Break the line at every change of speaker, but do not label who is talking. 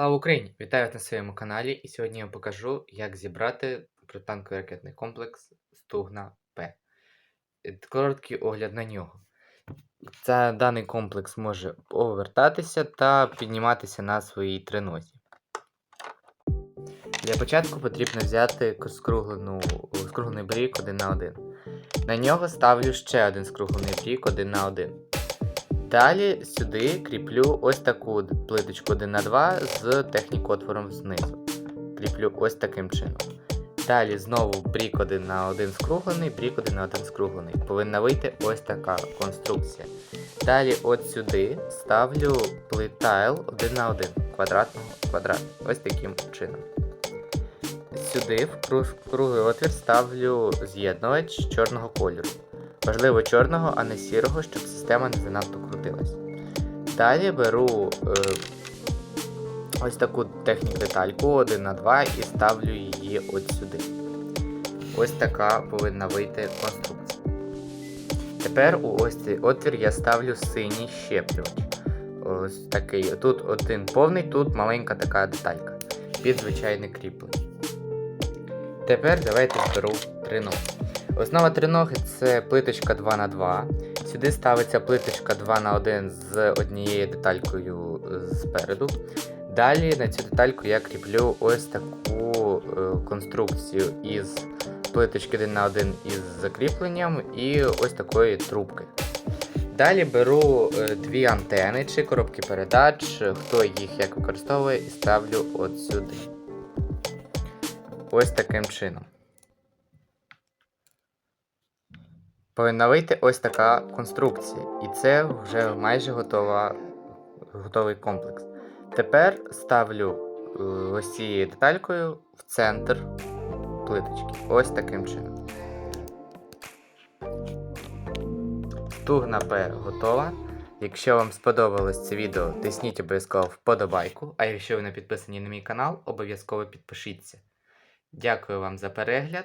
Слава Україні! Вітаю вас на своєму каналі і сьогодні я покажу, як зібрати протитанковий ракетний комплекс Стугна П. Короткий огляд на нього. Це, даний комплекс може повертатися та підніматися на своїй тринозі. Для початку потрібно взяти скруглений брік 1 на 1. На нього ставлю ще один скруглений брік 1 на 1. Далі сюди кріплю ось таку плиточку 1 на 2 з технікотвором знизу. Кріплю ось таким чином. Далі знову брік 1 на 1 скруглений, брік 1 на 1 скруглений. Повинна вийти ось така конструкція. Далі от сюди ставлю плитайл 1 на 1 квадратного квадрат. Ось таким чином. Сюди в круглий отвір ставлю з'єднувач чорного кольору. Важливо чорного, а не сірого, щоб система не занадто крутилась. Далі беру е, ось таку технік детальку 1 на 2 і ставлю її от сюди. Ось така повинна вийти конструкція. Тепер у ось цей отвір я ставлю синій щеплювач. Ось такий. Тут один повний, тут маленька така деталька. Під звичайне кріплення. Тепер давайте зберу триног. Основа триноги це плиточка 2 на 2 Сюди ставиться плиточка 2 на 1 з однією деталькою е, спереду. Далі на цю детальку я кріплю ось таку е, конструкцію із плиточки 1 на 1 із закріпленням і ось такої трубки. Далі беру е, дві антени чи коробки передач, хто їх як використовує, і ставлю от сюди. Ось таким чином. Повинна вийти ось така конструкція. І це вже майже готова, готовий комплекс. Тепер ставлю е, ось цією деталькою в центр плиточки. Ось таким чином. Стугна П готова. Якщо вам сподобалось це відео, тисніть обов'язково вподобайку. А якщо ви не підписані на мій канал, обов'язково підпишіться. Дякую вам за перегляд